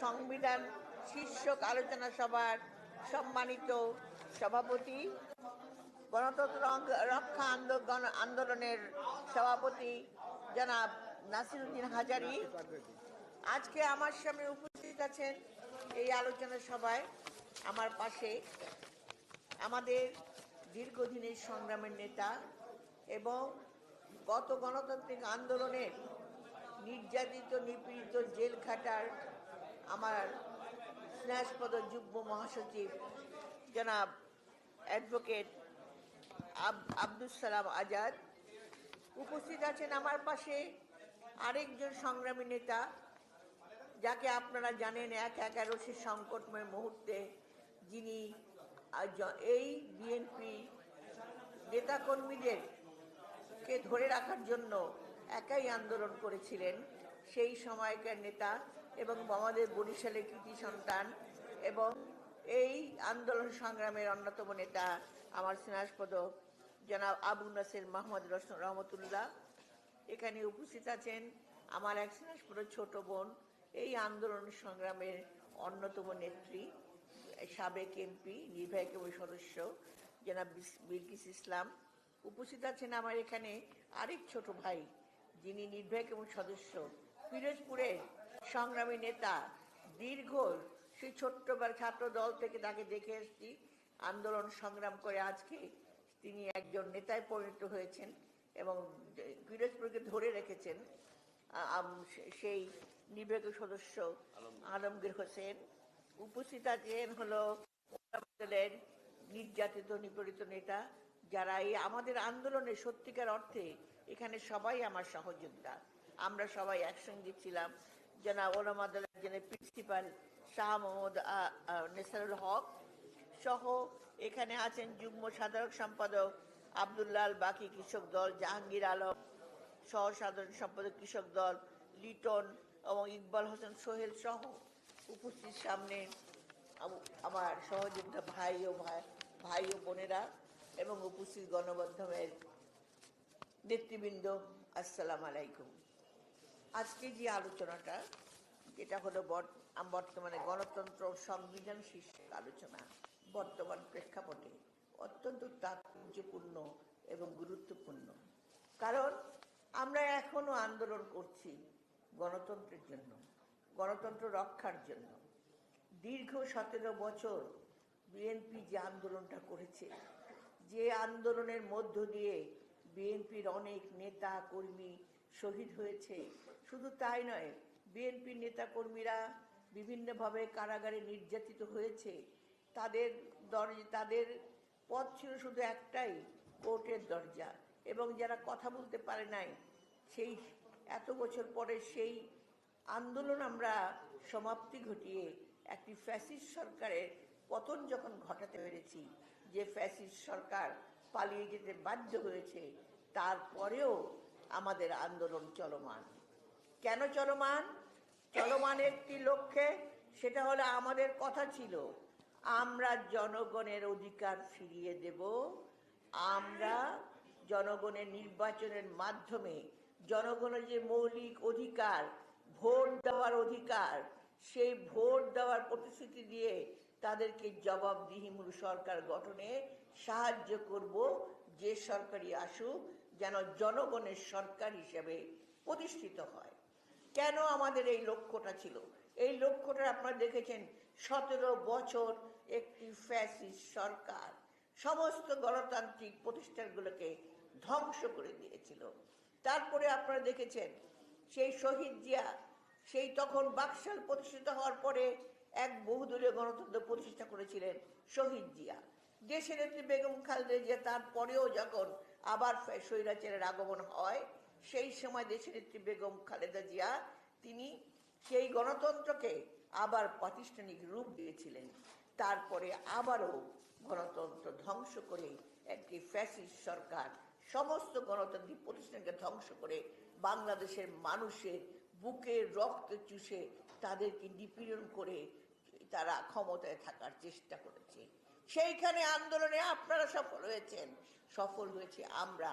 সংবিধান শীর্ষক আলোচনা সভার সম্মানিত সভাপতি, গণতন্ত্র রক্ষা আন্দো- গণ- আন্দোলনের সভাপতি জনাব নাসিরুদ্দিন হাজারি। আজকে আমার সামনে উপস্থিত আছেন এই আলোচনা সভায় আমার পাশে আমাদের দীর্ঘদিনের সংগ্রামের নেতা এবং গত গণতান্ত্রিক আন্দোলনের নির্যাতিত, নিপীড়িত, জেল খাটার আমার স্নেহাস্পদ যুগ্ম মহাসচিব জনাব অ্যাডভোকেট আব- আব্দুল সালাম আজাদ। উপস্থিত আছেন আমার পাশে আরেকজন সংগ্রামী নেতা, যাকে আপনারা জানেন এক একাদশী সংকটময় মুহূর্তে যিনি এই বিএনপি নেতাকর্মীদের কে ধরে রাখার জন্য একাই আন্দোলন করেছিলেন, সেই সময়কার নেতা এবং আমাদের বরিশালের কৃতি সন্তান এবং এই আন্দোলন সংগ্রামের অন্যতম নেতা আমার স্নেহাস্পদ জনাব আবু নাসের মাহমুদ রহমতুল্লাহ। এখানে উপস্থিত আছেন আমার এক স্নেহাস্পদ ছোট বোন, এই আন্দোলন সংগ্রামের অন্যতম নেত্রী, সাবেক এমপি, নির্বাহী কমিটির সদস্য জনাব বিলকিস ইসলাম। উপস্থিত আছেন আমার এখানে আরেক ছোট ভাই, যিনি নির্বাহী কমিটির সদস্য পিরোজপুরের সংগ্রামী নেতা দীর্ঘ, সেই ছোট্টবার ছাত্র দল থেকে তাকে দেখে এসেছি। আন্দোলন সংগ্রাম করে আজকে তিনি একজন নেতায় পরিণত হয়েছেন এবং পিরোজপুরকে ধরে রেখেছেন। সেই নির্বাহী সদস্য আলমগীর হোসেন। উপস্থিত আছেন হলো দলের নির্যাতিত, নিপীড়িত নেতা, যারা এই আমাদের আন্দোলনে সত্যিকার অর্থে এখানে সবাই আমার সহযোদ্ধা। আমরা সবাই একসঙ্গে ছিলাম। যেন ওলামা যিনি প্রিন্সিপাল শাহ মোহাম্মদ নেসারুল হক সহ এখানে আছেন যুগ্ম সাধারণ সম্পাদক আবদুল্লাল বাকি কৃষক দল, জাহাঙ্গীর আলম সহ সাধারণ সম্পাদক কৃষক দল, লিটন এবং ইকবাল হোসেন সোহেল সহ উপস্থিত সামনে আমার সহযোদ্ধা ভাই ও ভাই ভাই ও বোনেরা এবং উপস্থিত গণমাধ্যমের নেতৃবৃন্দ, আসসালাম আলাইকুম। আজকে যে আলোচনাটা, যেটা হলো বর্তমানে গণতন্ত্র সংবিধান শীর্ষক আলোচনা, বর্তমান প্রেক্ষাপটে অত্যন্ত তাৎপর্যপূর্ণ এবং গুরুত্বপূর্ণ। কারণ আমরা এখনও আন্দোলন করছি গণতন্ত্রের জন্য, গণতন্ত্র রক্ষার জন্য। দীর্ঘ সতেরো বছর বিএনপি যে আন্দোলনটা করেছে, যে আন্দোলনের মধ্য দিয়ে বিএনপির অনেক নেতা, কর্মী শহীদ হয়েছে। শুধু তাই নয় বিএনপির নেতাকর্মীরা বিভিন্নভাবে কারাগারে নির্যাতিত হয়েছে। তাদের দরজা তাদের পথ ছিল শুধু একটাই, কোর্টের দরজা। এবং যারা কথা বলতে পারে নাই, সেই এত বছর পরে সেই আন্দোলন আমরা সমাপ্তি ঘটিয়ে একটি ফ্যাসিস সরকারের পতন যখন ঘটাতে পেরেছি, যে ফ্যাসিস সরকার পালিয়ে যেতে বাধ্য হয়েছে, তারপরেও আমাদের আন্দোলন চলমান। কেন চলমান? চলমান একটি লক্ষ্যে, সেটা হলো আমাদের কথা ছিল, আমরা জনগণের অধিকার ফিরিয়ে দেব। আমরা জনগণের নির্বাচনের মাধ্যমে, জনগণের যে মৌলিক অধিকার, ভোট দেওয়ার অধিকার, সেই ভোট দেওয়ার প্রতিশ্রুতি দিয়ে তাদেরকে জবাবদিহিমূল সরকার গঠনে সাহায্য করব, যে সরকারি আসুক যেন জনগণের সরকার হিসেবে প্রতিষ্ঠিত হয়। কেন আমাদের এই লক্ষ্যটা ছিল? এই লক্ষ্যটা আপনারা দেখেছেন, সতেরো বছর একটি ফ্যাসিস্ট সরকার সমস্ত গণতান্ত্রিক প্রতিষ্ঠানগুলোকে ধ্বংস করে দিয়েছিল। তারপরে আপনারা দেখেছেন, সেই শহীদ জিয়া, সেই তখন বাকশাল প্রতিষ্ঠিত হওয়ার পরে এক বহুদলীয় গণতন্ত্র প্রতিষ্ঠা করেছিলেন শহীদ জিয়া। দেশের নেত্রী বেগম খালেদা জিয়া তারপরেও যখন আবার স্বৈরাচারের আগমন হয়। সেই সময় দেশের নেত্রী বেগম খালেদা জিয়া, তিনি সেই গণতন্ত্রকে আবার প্রাতিষ্ঠানিক রূপ দিয়েছিলেন। তারপরে আবারও গণতন্ত্র ধ্বংস করে একটি ফ্যাসিস্ট সরকার, সমস্ত গণতান্ত্রিক প্রতিষ্ঠানকে ধ্বংস করে বাংলাদেশের মানুষের বুকে রক্ত চুষে তাদেরকে নিপীড়ন করে তারা ক্ষমতায় থাকার চেষ্টা করেছে। সেইখানে আন্দোলনে আপনারা সফল হয়েছেন। সফল হয়েছে আমরা।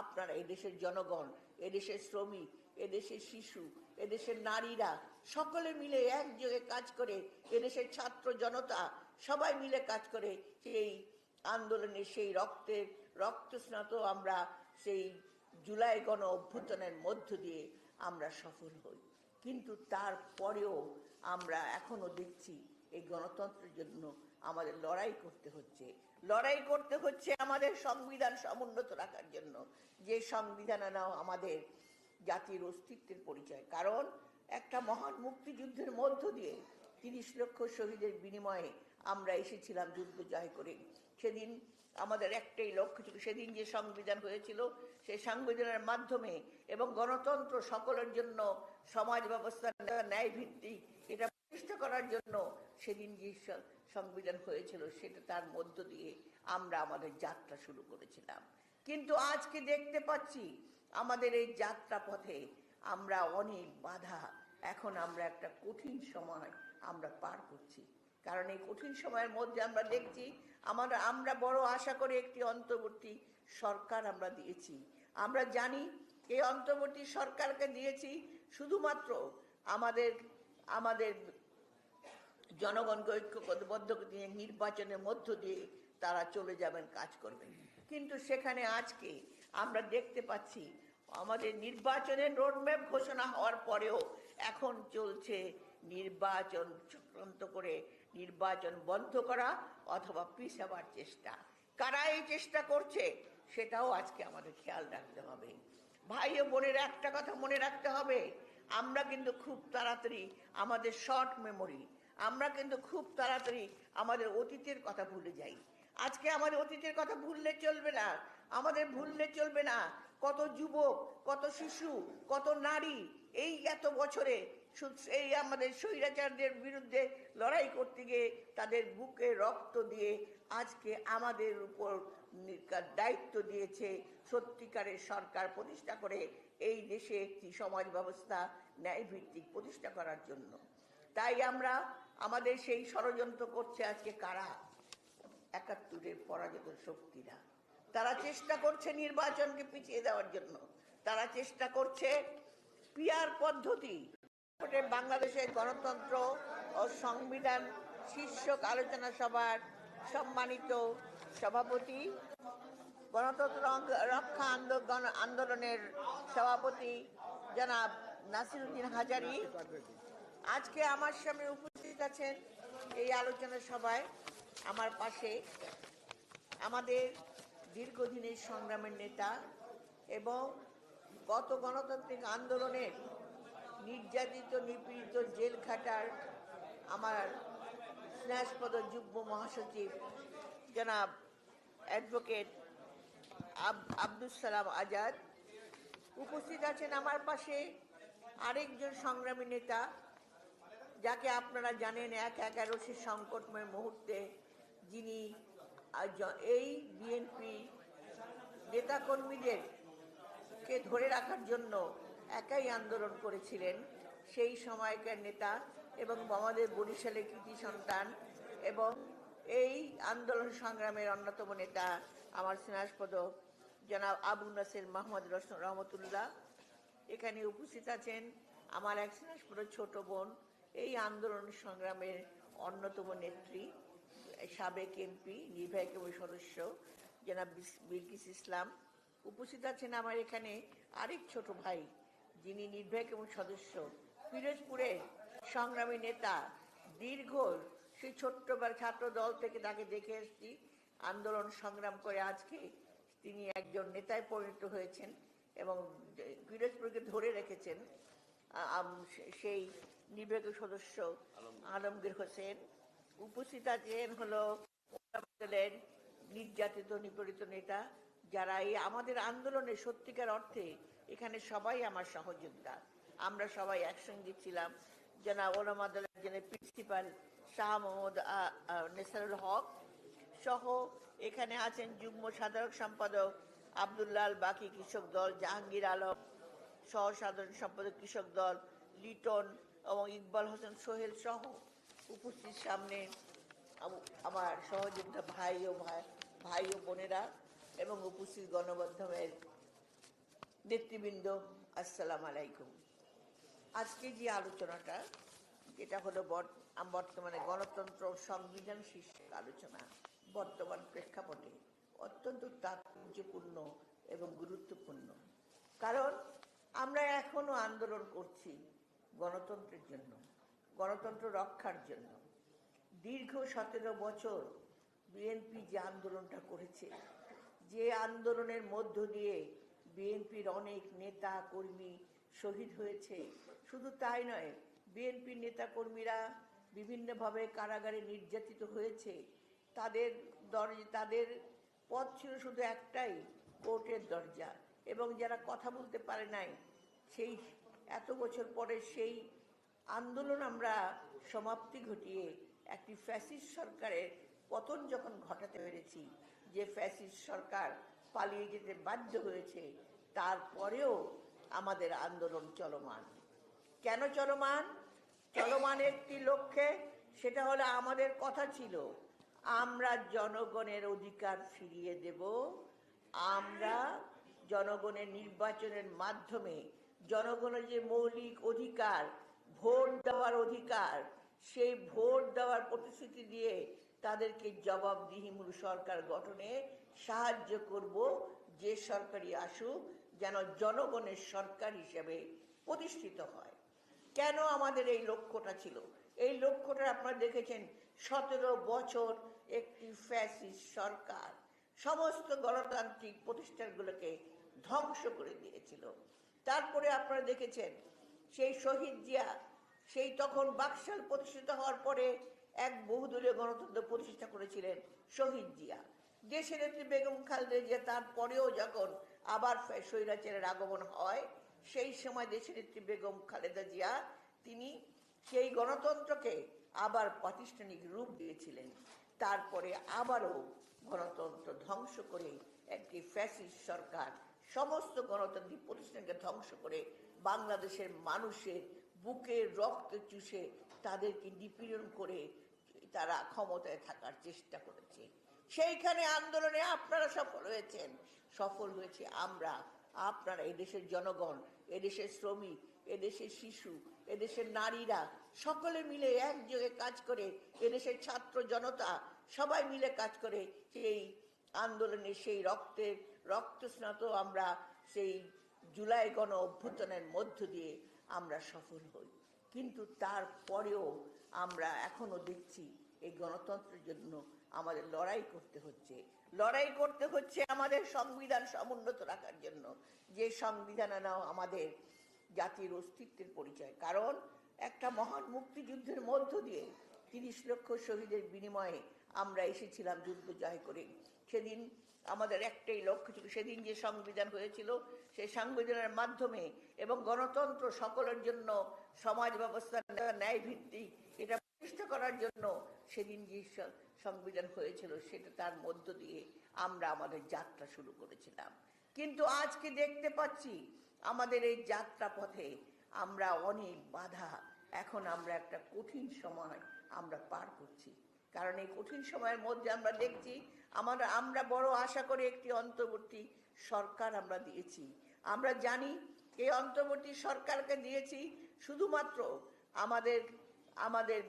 আপনারা এদেশের জনগণ, এদেশের শ্রমিক, এদেশের শিশু, এদেশের নারীরা, সকলে মিলে একযোগে কাজ করে এদেশের ছাত্র জনতা, সবাই মিলে কাজ করে সেই আন্দোলনে সেই রক্তের, রক্তস্নাত আমরা সেই জুলাই গণ অভ্যুত্থানের মধ্য দিয়ে আমরা সফল হই। কিন্তু তারপরেও আমরা এখনও দেখছি এই গণতন্ত্রের জন্য আমাদের লড়াই করতে হচ্ছে। লড়াই করতে হচ্ছে আমাদের সংবিধান সমুন্নত রাখার জন্য। যে সংবিধান নাও আমাদের জাতির অস্তিত্বের পরিচয়। কারণ একটা মহান মুক্তিযুদ্ধের মধ্য দিয়ে তিরিশ লক্ষ শহীদের বিনিময়ে আমরা এসেছিলাম যুদ্ধ জয় করে। সেদিন আমাদের একটাই লক্ষ্য ছিল, সেদিন যে সংবিধান হয়েছিল, সেই সংবিধানের মাধ্যমে এবং গণতন্ত্র সকলের জন্য সমাজ ব্যবস্থা ন্যায় ভিত্তিক এটা করার জন্য সেদিন যে সংবিধান হয়েছিল সেটা তার মধ্য দিয়ে আমরা আমাদের যাত্রা শুরু করেছিলাম। কিন্তু আজকে দেখতে পাচ্ছি আমাদের এই যাত্রা পথে আমরা অনেক বাধা। এখন আমরা একটা কঠিন সময় আমরা পার করছি। কারণ এই কঠিন সময়ের মধ্যে আমরা দেখছি আমরা আমরা বড় আশা করে একটি অন্তর্বর্তী সরকার আমরা দিয়েছি। আমরা জানি এই অন্তর্বর্তী সরকারকে দিয়েছি শুধুমাত্র আমাদের আমাদের জনগণকে ঐক্যবদ্ধ নিয়ে নির্বাচনের মধ্য দিয়ে তারা চলে যাবেন, কাজ করবেন। কিন্তু সেখানে আজকে আমরা দেখতে পাচ্ছি, আমাদের নির্বাচনের রোডম্যাপ ঘোষণা হওয়ার পরেও এখন চলছে নির্বাচন চক্রান্ত করে নির্বাচন বন্ধ করা অথবা পিছাবার চেষ্টা। কারা এই চেষ্টা করছে, সেটাও আজকে আমাদের খেয়াল রাখতে হবে। ভাই ও বোনের একটা কথা মনে রাখতে হবে, আমরা কিন্তু খুব তাড়াতাড়ি আমাদের শর্ট মেমোরি আমরা কিন্তু খুব তাড়াতাড়ি আমাদের অতীতের কথা ভুলে যাই। আজকে আমাদের অতীতের কথা ভুললে চলবে না, আমাদের ভুললে চলবে না। কত যুবক, কত শিশু, কত নারী এই এত বছরে এই আমাদের স্বৈরাচারদের বিরুদ্ধে লড়াই করতে গিয়ে তাদের বুকে রক্ত দিয়ে আজকে আমাদের উপর দায়িত্ব দিয়েছে সত্যিকারের সরকার প্রতিষ্ঠা করে এই দেশে একটি সমাজ ব্যবস্থা ন্যায় ভিত্তিক প্রতিষ্ঠা করার জন্য। তাই আমরা আমাদের সেই ষড়যন্ত্র করছে আজকে কারা? একাত্তরের পরাজিত শক্তিরা। তারা চেষ্টা করছে নির্বাচনকে পিছিয়ে দেওয়ার জন্য। তারা চেষ্টা করছে পিয়ার পদ্ধতি। বাংলাদেশের গণতন্ত্র ও সংবিধান শীর্ষক আলোচনা সভার সম্মানিত সভাপতি, গণতন্ত্র রক্ষা আন্দো- গণ- আন্দোলনের সভাপতি জনাব নাসিরুদ্দিন হাজারি। আজকে আমার সামনে উপস্থিত আছেন এই আলোচনা সভায়। আমার পাশে আমাদের দীর্ঘদিনের সংগ্রামের নেতা এবং গত গণতান্ত্রিক আন্দোলনের নির্যাতিত, নিপীড়িত, জেল খাটার আমার স্নেহাস্পদ যুগ্ম মহাসচিব জনাব অ্যাডভোকেট আব- আব্দুল সালাম আজাদ। উপস্থিত আছেন আমার পাশে আরেকজন সংগ্রামী নেতা যাকে আপনারা জানেন এক এগারোশি সংকটময় মুহূর্তে, যিনি এই বিএনপি নেতাকর্মীদের কে ধরে রাখার জন্য একাই আন্দোলন করেছিলেন, সেই সময়কার নেতা এবং আমাদের বরিশালের কৃতি সন্তান এবং এই আন্দোলন সংগ্রামের অন্যতম নেতা আমার স্নেহাস্পদ জনাব আবু নাসির রসন রহমতুল্লাহ। এখানে উপস্থিত আছেন আমার এক স্নেহাস্পদ ছোট বোন এই আন্দোলন সংগ্রামের অন্যতম নেত্রী, সাবেক এমপি, নির্বাহী কমিটির সদস্য, জনাব বিলকিস ইসলাম। উপস্থিত আছেন আমার এখানে আরেক ছোট ভাই, যিনি নির্বাহী কমিটির সদস্য। পিরোজপুরের সংগ্রামী নেতা, দীর্ঘ সেই ছোট্টবেলা ছাত্র দল থেকে তাকে দেখে এসেছি। আন্দোলন সংগ্রাম করে আজকে তিনি একজন নেতায় পরিণত হয়েছেন এবং পিরোজপুরকে ধরে রেখেছেন। সেই নির্বাহী সদস্য আলমগীর হোসেন। উপস্থিত আছেন হলো নির্যাতিত, নিপীড়িত নেতা, যারা এই আমাদের আন্দোলনে সত্যিকার অর্থে এখানে সবাই আমার সহযোগিতা আমরা সবাই একসঙ্গে ছিলাম। যারা ওলামাদের একজনের প্রিন্সিপাল শাহ মোহাম্মদ নেসারুল হক সহ এখানে আছেন যুগ্ম সাধারণ সম্পাদক আবদুল্লাল বাকি কৃষক দল জাহাঙ্গীর আলম সহ সাধারণ সম্পাদক কৃষক দল লিটন এবং ইকবাল হোসেন সোহেল সহ উপস্থিত সামনে আমার সহযোদ্ধা ভাই ও ভাই ভাই ও বোনেরা এবং উপস্থিত গণমাধ্যমের নেতৃবৃন্দ, আসসালাম আলাইকুম। আজকে যে আলোচনাটা, যেটা হলো বর্তমানে গণতন্ত্র সংবিধান শীর্ষক আলোচনা, বর্তমান প্রেক্ষাপটে অত্যন্ত তাৎপর্যপূর্ণ এবং গুরুত্বপূর্ণ। কারণ আমরা এখনও আন্দোলন করছি গণতন্ত্রের জন্য, গণতন্ত্র রক্ষার জন্য। দীর্ঘ সতেরো বছর বিএনপি যে আন্দোলনটা করেছে, যে আন্দোলনের মধ্য দিয়ে বিএনপির অনেক নেতা, কর্মী শহীদ হয়েছে, শুধু তাই নয়, বিএনপির নেতা কর্মীরা বিভিন্নভাবে কারাগারে নির্যাতিত হয়েছে। তাদের দরজা, তাদের পথ ছিল শুধু একটাই, কোর্টের দরজা। এবং যারা কথা বলতে পারে নাই, সেই এত বছর পরে সেই আন্দোলন আমরা সমাপ্তি ঘটিয়ে একটি ফ্যাসিস্ট সরকারের পতন যখন ঘটাতে পেরেছি, যে ফ্যাসিস্ট সরকার পালিয়ে যেতে বাধ্য হয়েছে, তারপরেও আমাদের আন্দোলন চলমান। কেন চলমান? চলমান একটি লক্ষ্যে, সেটা হলো আমাদের কথা ছিল, আমরা জনগণের অধিকার ফিরিয়ে দেব, আমরা জনগণের নির্বাচনের মাধ্যমে, জনগণের যে মৌলিক অধিকার, ভোট দেওয়ার অধিকার, সেই ভোট দেওয়ার প্রতিশ্রুতি দিয়ে তাদেরকে জবাবদিহিমূল সরকার গঠনে সাহায্য করব, যে সরকারি আসুক, যেন জনগণের সরকার হিসেবে প্রতিষ্ঠিত হয়। কেন আমাদের এই লক্ষ্যটা ছিল? এই লক্ষ্যটা আপনারা দেখেছেন, সতেরো বছর একটি ফ্যাসিস্ট সরকার, সমস্ত গণতান্ত্রিক প্রতিষ্ঠানগুলোকে ধ্বংস করে দিয়েছিল। তারপরে আপনারা দেখেছেন, সেই শহীদ জিয়া, সেই তখন বাকশাল প্রতিষ্ঠিত হওয়ার পরে এক বহুদলীয় গণতন্ত্র প্রতিষ্ঠা করেছিলেন শহীদ জিয়া। দেশের নেত্রী বেগম খালেদা জিয়া তারপরেও যখন আবার স্বৈরাচারের আগমন হয়, সেই সময় দেশের নেত্রী বেগম খালেদা জিয়া, তিনি সেই গণতন্ত্রকে আবার প্রাতিষ্ঠানিক রূপ দিয়েছিলেন। তারপরে আবারও গণতন্ত্র ধ্বংস করে একটি ফ্যাসিস্ট সরকার সমস্ত গণতান্ত্রিক প্রতিষ্ঠানকে ধ্বংস করে বাংলাদেশের মানুষের বুকে রক্ত চুষে তাদেরকে নিপীড়ন করে তারা ক্ষমতায় থাকার চেষ্টা করেছে। সেইখানে আন্দোলনে আপনারা সফল হয়েছেন। সফল হয়েছে আমরা। আপনারা, এদেশের জনগণ, এদেশের শ্রমিক, এদেশের শিশু, এদেশের নারীরা, সকলে মিলে একযোগে কাজ করে এদেশের ছাত্র জনতা, সবাই মিলে কাজ করে সেই আন্দোলনে সেই রক্তের রক্তস্নাত আমরা সেই জুলাই গণ অভ্যুত্থানের মধ্য দিয়ে আমরা সফল হই। কিন্তু তারপরেও আমরা এখনও দেখছি এই গণতন্ত্রের জন্য আমাদের লড়াই করতে হচ্ছে। লড়াই করতে হচ্ছে আমাদের সংবিধান সমুন্নত রাখার জন্য। যে সংবিধান নাও আমাদের জাতির অস্তিত্বের পরিচয়। কারণ একটা মহান মুক্তিযুদ্ধের মধ্য দিয়ে তিরিশ লক্ষ শহীদের বিনিময়ে আমরা এসেছিলাম যুদ্ধ জয় করে। সেদিন আমাদের একটাই লক্ষ্য ছিল, সেদিন যে সংবিধান হয়েছিল, সেই সংবিধানের মাধ্যমে এবং গণতন্ত্র সকলের জন্য, সমাজ ব্যবস্থা ন্যায় ভিত্তিক এটা প্রতিষ্ঠা করার জন্য সেদিন যে সংবিধান হয়েছিল, সেটা তার মধ্য দিয়ে আমরা আমাদের যাত্রা শুরু করেছিলাম। কিন্তু আজকে দেখতে পাচ্ছি, আমাদের এই যাত্রা পথে আমরা অনেক বাধা, এখন আমরা একটা কঠিন সময় আমরা পার করছি। কারণ এই কঠিন সময়ের মধ্যে আমরা দেখছি আমরা আমরা বড় আশা করে একটি অন্তর্বর্তী সরকার আমরা দিয়েছি। আমরা জানি এই অন্তর্বর্তী সরকারকে দিয়েছি শুধুমাত্র আমাদের আমাদের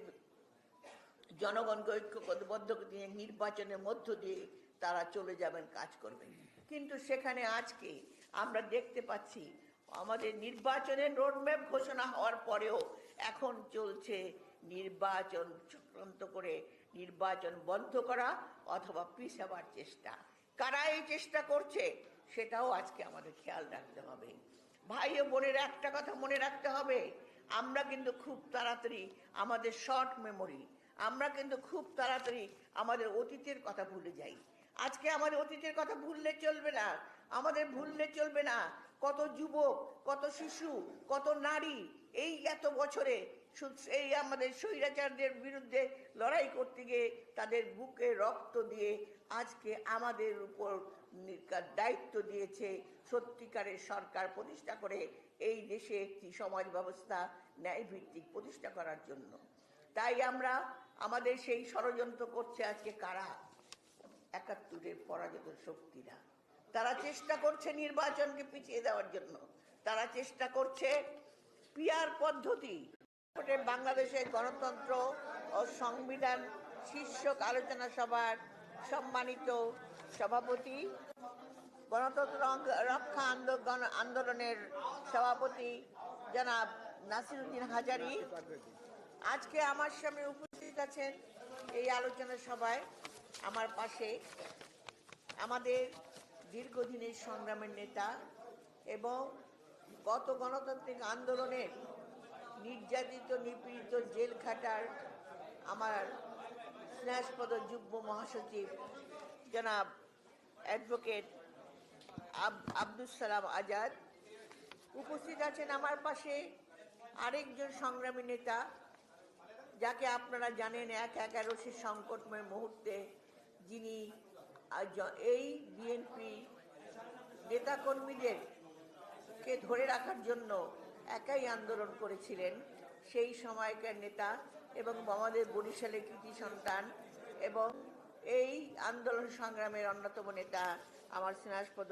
জনগণকে ঐক্যবদ্ধ দিয়ে নির্বাচনের মধ্য দিয়ে তারা চলে যাবেন, কাজ করবেন। কিন্তু সেখানে আজকে আমরা দেখতে পাচ্ছি আমাদের নির্বাচনের রোডম্যাপ ঘোষণা হওয়ার পরেও এখন চলছে নির্বাচন চক্রান্ত করে নির্বাচন বন্ধ করা অথবা পিছাবার চেষ্টা। কারা এই চেষ্টা করছে সেটাও আজকে আমাদের খেয়াল রাখতে হবে। ভাই ও বোনের একটা কথা মনে রাখতে হবে, আমরা কিন্তু খুব তাড়াতাড়ি আমাদের শর্ট মেমোরি, আমরা কিন্তু খুব তাড়াতাড়ি আমাদের অতীতের কথা ভুলে যাই। আজকে আমাদের অতীতের কথা ভুললে চলবে না, আমাদের ভুললে চলবে না। কত যুবক, কত শিশু, কত নারী এই এত বছরে এই আমাদের স্বৈরাচারদের বিরুদ্ধে লড়াই করতে গিয়ে তাদের বুকে রক্ত দিয়ে আজকে আমাদের উপর দায়িত্ব দিয়েছে সত্যিকারের সরকার প্রতিষ্ঠা করে এই দেশে একটি সমাজ ব্যবস্থা ন্যায় ভিত্তিক প্রতিষ্ঠা করার জন্য। তাই আমরা আমাদের সেই ষড়যন্ত্র করছে আজকে কারা? একাত্তরের পরাজিত শক্তিরা। তারা চেষ্টা করছে নির্বাচনকে পিছিয়ে দেওয়ার জন্য। তারা চেষ্টা করছে পিয়ার পদ্ধতি। বাংলাদেশের গণতন্ত্র ও সংবিধান শীর্ষক আলোচনা সভার সম্মানিত সভাপতি, গণতন্ত্র রক্ষা আন্দো- গণ- আন্দোলনের সভাপতি জনাব নাসিরুদ্দিন হাজারি। আজকে আমার সামনে উপস্থিত আছেন এই আলোচনা সভায় আমার পাশে আমাদের দীর্ঘদিনের সংগ্রামের নেতা এবং গত গণতান্ত্রিক আন্দোলনের নির্যাতিত, নিপীড়িত জেল খাটার আমার স্নেহাস্পদ যুগ্ম মহাসচিব জনাব অ্যাডভোকেট আব- আব্দুল সালাম আজাদ। উপস্থিত আছেন আমার পাশে আরেকজন সংগ্রামী নেতা, যাকে আপনারা জানেন এক এগারোশি সংকটময় মুহূর্তে যিনি এই বিএনপি নেতাকর্মীদেরকে ধরে রাখার জন্য একাই আন্দোলন করেছিলেন। সেই সময়কার নেতা এবং আমাদের বরিশালের কৃতি সন্তান এবং এই আন্দোলন সংগ্রামের অন্যতম নেতা আমার স্নেহাস্পদ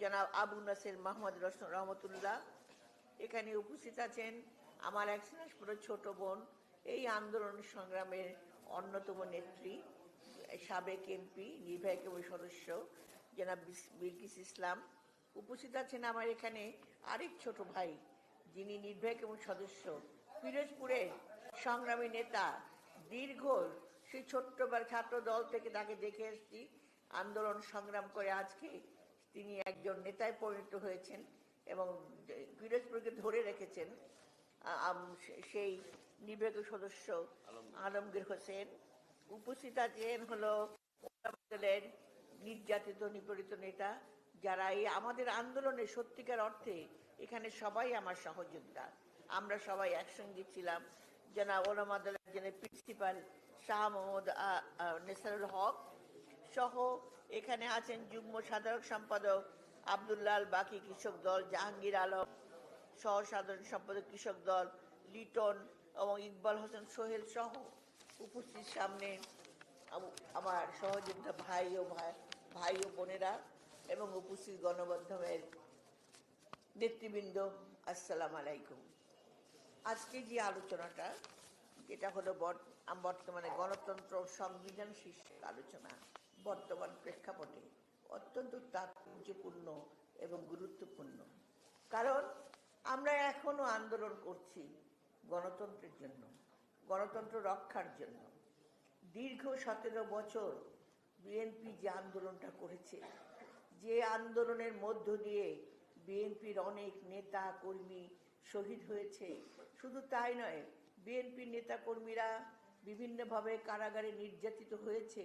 জনাব আবু নাসের মাহমুদ রসন রহমতুল্লাহ। এখানে উপস্থিত আছেন আমার এক স্নেহাস্পদ ছোট বোন, এই আন্দোলন সংগ্রামের অন্যতম নেত্রী, সাবেক এমপি, নির্বাহী কমিটির সদস্য জনাব বিলকিস ইসলাম। উপস্থিত আছেন আমার এখানে আরেক ছোট ভাই যিনি নির্বাহী এবং সদস্য পিরোজপুরের সংগ্রামী নেতা, দীর্ঘ সেই ছোট্টবার ছাত্র দল থেকে তাকে দেখে এসছি। আন্দোলন সংগ্রাম করে আজকে তিনি একজন নেতায় পরিণত হয়েছেন এবং পিরোজপুরকে ধরে রেখেছেন সেই নির্বাহী সদস্য আলমগীর হোসেন। উপস্থিত আছেন হলো আমাদের নির্যাতিত, নিপীড়িত নেতা, যারা এই আমাদের আন্দোলনে সত্যিকার অর্থে এখানে সবাই আমার সহযোদ্ধা। আমরা সবাই একসঙ্গে ছিলাম। যারা ওলামাদের একজনের প্রিন্সিপাল, শাহ মোহাম্মদ নেসারুল হক সহ এখানে আছেন যুগ্ম সাধারণ সম্পাদক আবদুল্লাল বাকি কৃষক দল, জাহাঙ্গীর আলম সহ সাধারণ সম্পাদক কৃষক দল, লিটন এবং ইকবাল হোসেন সোহেল সহ উপস্থিত সামনে আমার সহযোদ্ধা ভাই ও ভাই ভাই ও বোনেরা এবং উপস্থিত গণমাধ্যমের নেতৃবৃন্দ, আসসালাম আলাইকুম। আজকে যে আলোচনাটা, যেটা হলো বর্তমানে গণতন্ত্র সংবিধান শীর্ষক আলোচনা, বর্তমান প্রেক্ষাপটে অত্যন্ত তাৎপর্যপূর্ণ এবং গুরুত্বপূর্ণ। কারণ আমরা এখনও আন্দোলন করছি গণতন্ত্রের জন্য, গণতন্ত্র রক্ষার জন্য। দীর্ঘ সতেরো বছর বিএনপি যে আন্দোলনটা করেছে, যে আন্দোলনের মধ্য দিয়ে বিএনপির অনেক নেতা কর্মী শহীদ হয়েছে। শুধু তাই নয়, বিএনপির নেতা কর্মীরা বিভিন্নভাবে কারাগারে নির্যাতিত হয়েছে।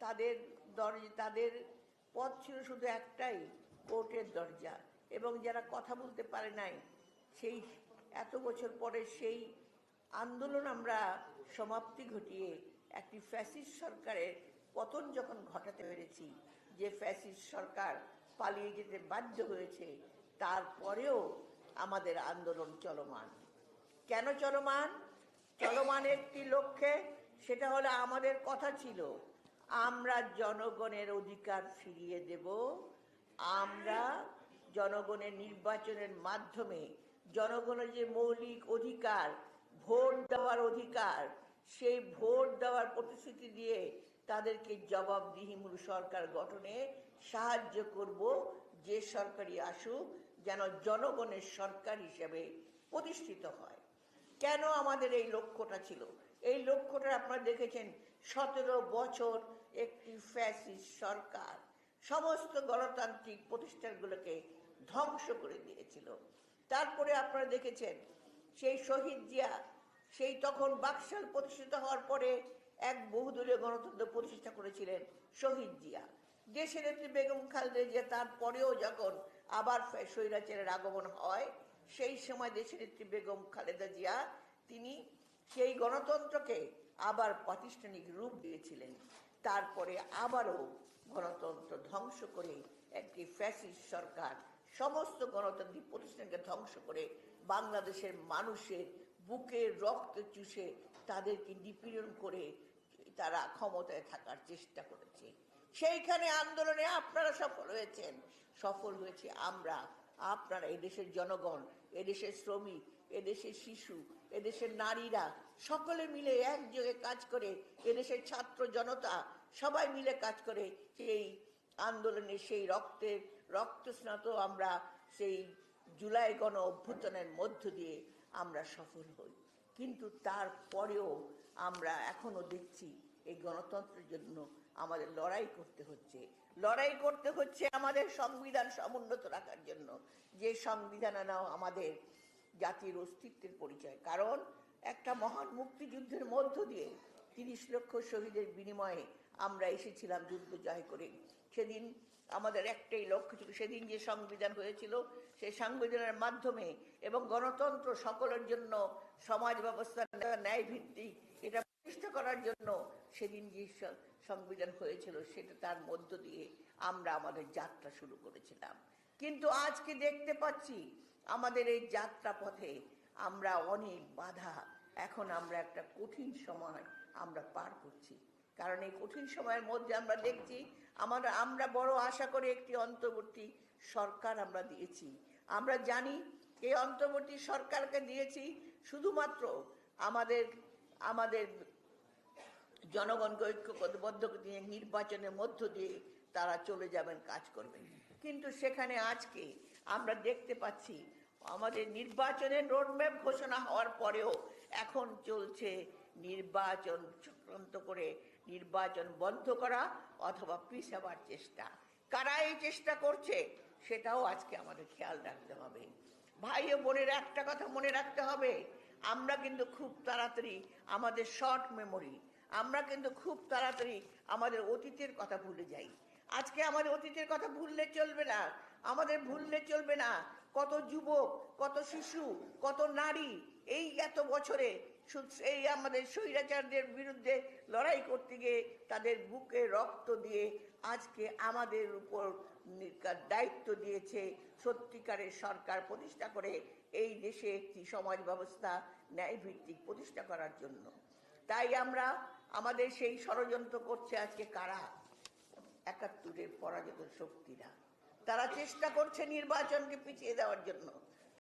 তাদের দরজা তাদের পথ ছিল শুধু একটাই, কোর্টের দরজা। এবং যারা কথা বলতে পারে নাই, সেই এত বছর পরে সেই আন্দোলন আমরা সমাপ্তি ঘটিয়ে একটি ফ্যাসিস্ট সরকারের পতন যখন ঘটাতে পেরেছি, যে ফ্যাসিস্ট সরকার পালিয়ে যেতে বাধ্য হয়েছে, তারপরেও আমাদের আন্দোলন চলমান। কেন চলমান? চলমান একটি লক্ষ্যে, সেটা হলো আমাদের কথা ছিল, আমরা জনগণের অধিকার ফিরিয়ে দেব, আমরা জনগণের নির্বাচনের মাধ্যমে, জনগণের যে মৌলিক অধিকার, ভোট দেওয়ার অধিকার, সেই ভোট দেওয়ার প্রতিশ্রুতি দিয়ে তাদেরকে জবাবদিহিমূল সরকার গঠনে সাহায্য করব যে সরকারি আসুক, যেন জনগণের সরকার হিসেবে প্রতিষ্ঠিত হয়। কেন আমাদের এই লক্ষ্যটা ছিল? এই লক্ষ্যটা আপনারা দেখেছেন, সতেরো বছর একটি ফ্যাসিস্ট সরকার সমস্ত গণতান্ত্রিক প্রতিষ্ঠানগুলোকে ধ্বংস করে দিয়েছিল। তারপরে আপনারা দেখেছেন, সেই শহীদ জিয়া, সেই তখন বাকশাল প্রতিষ্ঠিত হওয়ার পরে এক বহুদলীয় গণতন্ত্র প্রতিষ্ঠা করেছিলেন শহীদ জিয়া। দেশের নেত্রী বেগম খালেদা জিয়া তারপরেও যখন আবার স্বৈরাচারের আগমন হয়, সেই সময় দেশের নেত্রী বেগম খালেদা জিয়া, তিনি সেই গণতন্ত্রকে আবার প্রাতিষ্ঠানিক রূপ দিয়েছিলেন। তারপরে আবারও গণতন্ত্র ধ্বংস করে একটি ফ্যাসিস্ট সরকার, সমস্ত গণতান্ত্রিক প্রতিষ্ঠানকে ধ্বংস করে বাংলাদেশের মানুষের বুকে রক্ত চুষে তাদেরকে নিপীড়ন করে তারা ক্ষমতায় থাকার চেষ্টা করেছে। সেইখানে আন্দোলনে আপনারা সফল হয়েছেন। সফল হয়েছে আমরা। আপনারা এদেশের জনগণ, এদেশের শ্রমিক, এদেশের শিশু, এদেশের নারীরা, সকলে মিলে একযোগে কাজ করে এদেশের ছাত্র জনতা, সবাই মিলে কাজ করে সেই আন্দোলনে সেই রক্তের রক্তস্নাত আমরা সেই জুলাই গণ অভ্যুত্থানের মধ্য দিয়ে আমরা সফল হই। কিন্তু তারপরেও আমরা এখনও দেখছি এই গণতন্ত্রের জন্য আমাদের লড়াই করতে হচ্ছে। লড়াই করতে হচ্ছে আমাদের সংবিধান সমুন্নত রাখার জন্য। যে সংবিধান নাও আমাদের জাতির অস্তিত্বের পরিচয়। কারণ একটা মহান মুক্তিযুদ্ধের মধ্য দিয়ে তিরিশ লক্ষ শহীদের বিনিময়ে আমরা এসেছিলাম যুদ্ধ জয় করে। সেদিন আমাদের একটাই লক্ষ্য ছিল, সেদিন যে সংবিধান হয়েছিল, সেই সংবিধানের মাধ্যমে এবং গণতন্ত্র সকলের জন্য, সমাজ ব্যবস্থা ন্যায় ভিত্তিক এটা প্রতিষ্ঠা করার জন্য সেদিন যে সংবিধান হয়েছিল, সেটা তার মধ্য দিয়ে আমরা আমাদের যাত্রা শুরু করেছিলাম। কিন্তু আজকে দেখতে পাচ্ছি আমাদের এই যাত্রা পথে আমরা অনেক বাধা। এখন আমরা একটা কঠিন সময় আমরা পার করছি। কারণ এই কঠিন সময়ের মধ্যে আমরা দেখছি, আমরা আমরা বড় আশা করে একটি অন্তর্বর্তী সরকার আমরা দিয়েছি। আমরা জানি এই অন্তর্বর্তী সরকারকে দিয়েছি শুধুমাত্র আমাদের আমাদের জনগণকে ঐক্যবদ্ধ দিয়ে, নির্বাচনের মধ্য দিয়ে তারা চলে যাবেন, কাজ করবেন। কিন্তু সেখানে আজকে আমরা দেখতে পাচ্ছি, আমাদের নির্বাচনের রোডম্যাপ ঘোষণা হওয়ার পরেও এখন চলছে নির্বাচন চক্রান্ত করে নির্বাচন বন্ধ করা অথবা পিছাবার চেষ্টা। কারা এই চেষ্টা করছে সেটাও আজকে আমাদের খেয়াল রাখতে হবে। ভাই ও বোনের একটা কথা মনে রাখতে হবে, আমরা কিন্তু খুব তাড়াতাড়ি আমাদের শর্ট মেমোরি আমরা কিন্তু খুব তাড়াতাড়ি আমাদের অতীতের কথা ভুলে যাই। আজকে আমাদের অতীতের কথা ভুললে চলবে না, আমাদের ভুললে চলবে না। কত যুবক, কত শিশু, কত নারী এই এত বছরে এই আমাদের স্বৈরাচারদের বিরুদ্ধে লড়াই করতে গিয়ে তাদের বুকে রক্ত দিয়ে আজকে আমাদের উপর দায়িত্ব দিয়েছে সত্যিকারের সরকার প্রতিষ্ঠা করে এই দেশে একটি সমাজ ব্যবস্থা ন্যায় ভিত্তিক প্রতিষ্ঠা করার জন্য। তাই আমরা আমাদের সেই ষড়যন্ত্র করছে আজকে কারা? একাত্তরের পরাজিত শক্তিরা। তারা চেষ্টা করছে নির্বাচনকে পিছিয়ে দেওয়ার জন্য।